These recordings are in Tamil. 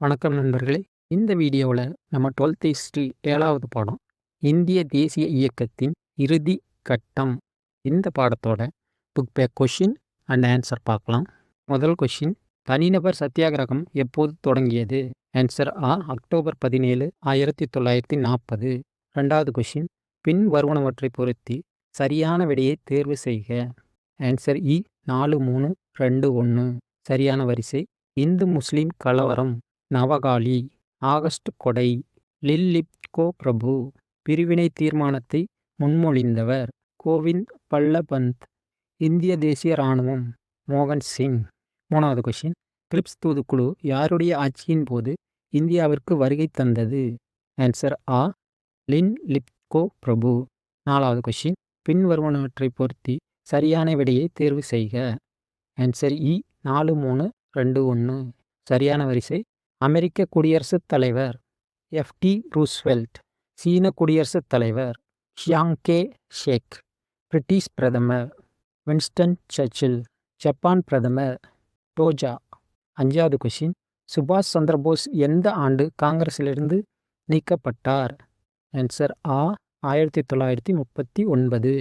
வணக்கம் நண்பர்களே. இந்த வீடியோவில் நம்ம டுவெல்த் ஹிஸ்ட்ரி ஏழாவது பாடம் இந்திய தேசிய இயக்கத்தின் இறுதி கட்டம். இந்த பாடத்தோட book back question and answer பார்க்கலாம். முதல் கொஷின் தனிநபர் சத்தியாகிரகம் எப்போது தொடங்கியது? ஆன்சர் ஆ அக்டோபர் பதினேழு ஆயிரத்தி தொள்ளாயிரத்தி நாற்பது. ரெண்டாவது கொஷின் பின் வருவனவற்றை பொருத்தி சரியான விடையை தேர்வு செய்க. ஆன்சர் இ e, நாலு மூணு ரெண்டு ஒன்று சரியான வரிசை இந்து முஸ்லீம் கலவரம். நவகாளி ஆகஸ்ட் கொடை லில்லிப்கோ பிரபு பிரிவினை தீர்மானத்தை முன்மொழிந்தவர் கோவிந்த் பல்லபந்த் இந்திய தேசிய இராணுவம் மோகன் சிங். மூணாவது கொஷின் கிளிப்ஸ் தூதுக்குழு யாருடைய ஆட்சியின் போது இந்தியாவிற்கு வருகை தந்தது? ஆன்சர் ஆ லின் லிப்கோ பிரபு நாலாவது கொஷின் பின்வருவனவற்றை பொருத்தி சரியான விடையை தேர்வு செய்க. ஆன்சர் இ e. நாலு மூணு ரெண்டு ஒன்று சரியான வரிசை அமெரிக்க குடியரசுத் தலைவர் எஃப்டி ரூஸ்வெல்ட் சீன குடியரசுத் தலைவர் ஷியாங்கே ஷேக் பிரிட்டிஷ் பிரதமர் வின்ஸ்டன் சர்ச்சில் ஜப்பான் பிரதமர் டோஜா அஞ்சாவது கொஷின் சுபாஷ் சந்திரபோஸ் எந்த ஆண்டு காங்கிரஸிலிருந்து நீக்கப்பட்டார்? ஆன்சர் ஆ ஆயிரத்தி தொள்ளாயிரத்தி முப்பத்தி ஒன்பது.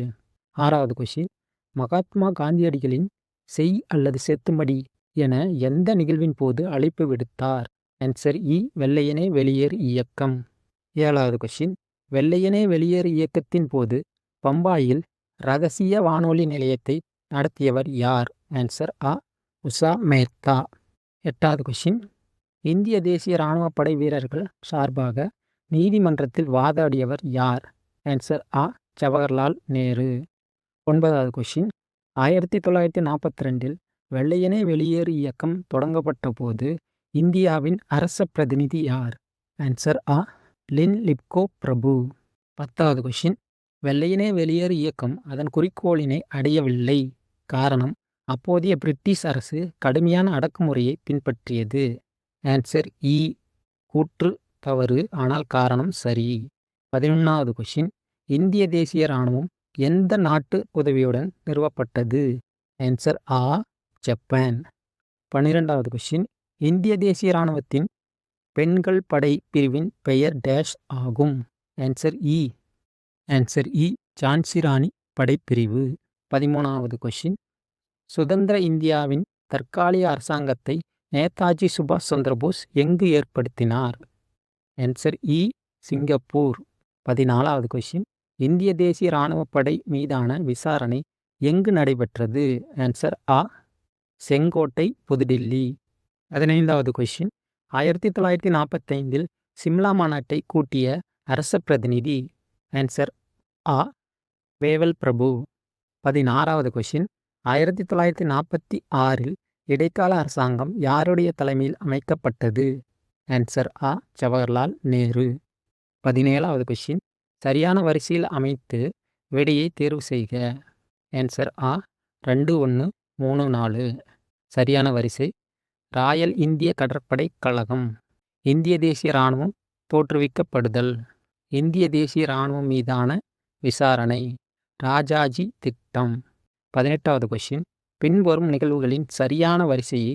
ஆறாவது கொஷின் மகாத்மா காந்தியடிகளின் செய் அல்லது செத்துமடி என எந்த நிகழ்வின் போது அழைப்பு விடுத்தார்? ஆன்சர் இ e, வெள்ளையனே வெளியேறு இயக்கம். ஏழாவது கொஷின் வெள்ளையனே வெளியேறு இயக்கத்தின் போது பம்பாயில் ரகசிய வானொலி நிலையத்தை நடத்தியவர் யார்? ஆன்சர் ஆ உஷா மேத்தா. எட்டாவது கொஷின் இந்திய தேசிய இராணுவ படை வீரர்கள் சார்பாக நீதிமன்றத்தில் வாதாடியவர் யார்? ஆன்சர் ஆ ஜவஹர்லால் நேரு. ஒன்பதாவது கொஷின் ஆயிரத்தி தொள்ளாயிரத்தி நாற்பத்தி ரெண்டில் வெள்ளையனே வெளியேறு இயக்கம் தொடங்கப்பட்ட போது இந்தியாவின் அரச பிரதிநிதி யார்? ஆன்சர் ஆ லின் லிப்கோ பிரபு. பத்தாவது கொஷின் வெள்ளையனே வெளியேறு இயக்கம் அதன் குறிக்கோளினை அடையவில்லை. காரணம் அப்போதைய பிரிட்டிஷ் அரசு கடுமையான அடக்குமுறையை பின்பற்றியது. ஆன்சர் இ e. கூற்று தவறு ஆனால் காரணம் சரி. பதினொன்றாவது கொஷின் இந்திய தேசிய இராணுவம் எந்த நாட்டு உதவியுடன் நிறுவப்பட்டது? ஆன்சர் ஆ ஜப்பான் பன்னிரெண்டாவது கொஷின் இந்திய தேசிய இராணுவத்தின் பெண்கள் படை பிரிவின் பெயர் டேஷ் ஆகும். ஆன்சர் இ ஆன்சர் இ ஜான்சி ராணி படைப்பிரிவு பதிமூணாவது கொஷின் சுதந்திர இந்தியாவின் தற்காலிக அரசாங்கத்தை நேதாஜி சுபாஷ் சந்திரபோஸ் எங்கு ஏற்படுத்தினார்? ஆன்சர் இ e. சிங்கப்பூர். பதினாலாவது கொஷின் இந்திய தேசிய இராணுவ படை மீதான விசாரணை எங்கு நடைபெற்றது? ஆன்சர் ஆ செங்கோட்டை புதுடில்லி. பதினைந்தாவது கொஷின் ஆயிரத்தி தொள்ளாயிரத்தி நாற்பத்தைந்தில் சிம்லா மாநாட்டை கூட்டிய அரச பிரதிநிதி ஆன்சர் ஆ வேவல் பிரபு. பதினாறாவது கொஷின் ஆயிரத்தி தொள்ளாயிரத்தி நாற்பத்தி ஆறில் இடைக்கால அரசாங்கம் யாருடைய தலைமையில் அமைக்கப்பட்டது? ஆன்சர் ஆ ஜவஹர்லால் நேரு. பதினேழாவது கொஷின் சரியான வரிசையில் அமைத்து விடையை தேர்வு செய்க. ஆன்சர் ஆ ரெண்டு ஒன்று மூணு நாலு. சரியான வரிசை. ராயல் இந்திய கடற்படை கழகம். இந்திய தேசிய இராணுவம் தோற்றுவிக்கப்படுதல். இந்திய தேசிய இராணுவம் மீதான விசாரணை. ராஜாஜி திட்டம். பதினெட்டாவது கொஷின் பின்வரும் நிகழ்வுகளின் சரியான வரிசையை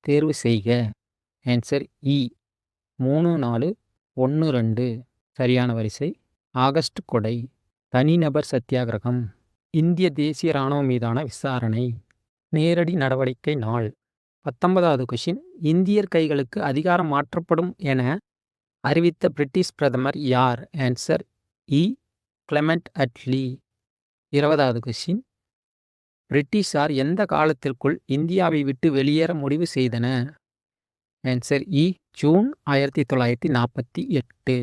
தேர்வு செய்க. ஆன்சர் இ e. மூணு நாலு ஒன்று ரெண்டு. சரியான வரிசை. ஆகஸ்ட் கொடை. தனிநபர் சத்தியாகிரகம். இந்திய தேசிய இராணுவம் மீதான விசாரணை. நேரடி நடவடிக்கை நாள். பத்தொன்பதாவது கொஷின் இந்தியர் கைகளுக்கு அதிகாரம் மாற்றப்படும் என அறிவித்த பிரிட்டிஷ் பிரதமர் யார்? ஆன்சர் இ கிளமெண்ட் அட்லி இருபதாவது கொஷின் பிரிட்டிஷார் எந்த காலத்திற்குள் இந்தியாவை விட்டு வெளியேற முடிவு செய்தன ஆன்சர் இ ஜூன் e. ஆயிரத்தி தொள்ளாயிரத்தி நாற்பத்தி எட்டு.